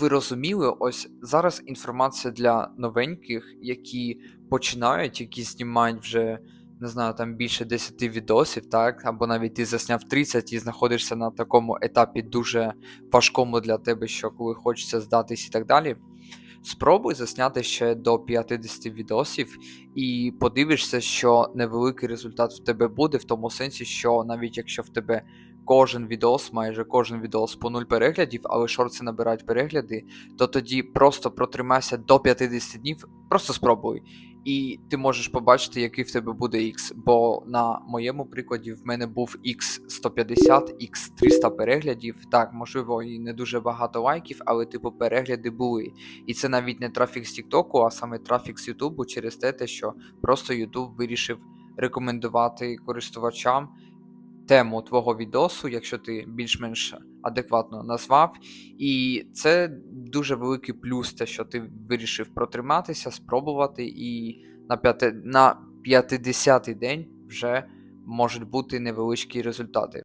Ви розуміли, ось зараз інформація для новеньких, які починають, які знімають вже, не знаю, там більше 10 відосів, так, або навіть ти засняв 30 і знаходишся на такому етапі дуже важкому для тебе, що коли хочеться здатись і так далі. Спробуй засняти ще до 50 відосів і подивишся, що невеликий результат в тебе буде, в тому сенсі, що навіть якщо в тебе кожен відос, майже кожен відос по 0 переглядів, але шорти набирають перегляди, то тоді просто протримайся до 50 днів, просто спробуй. І ти можеш побачити, який в тебе буде X. Бо на моєму прикладі в мене був X150, X300 переглядів. Так, можливо, і не дуже багато лайків, але типу перегляди були. І це навіть не трафік з Тіктоку, а саме трафік з Ютубу через те, що просто Ютуб вирішив рекомендувати користувачам тему твого відосу, якщо ти більш-менш адекватно назвав. І це дуже великий плюс, те, що ти вирішив протриматися, спробувати, і на, п'яти, на 50-й день вже можуть бути невеличкі результати.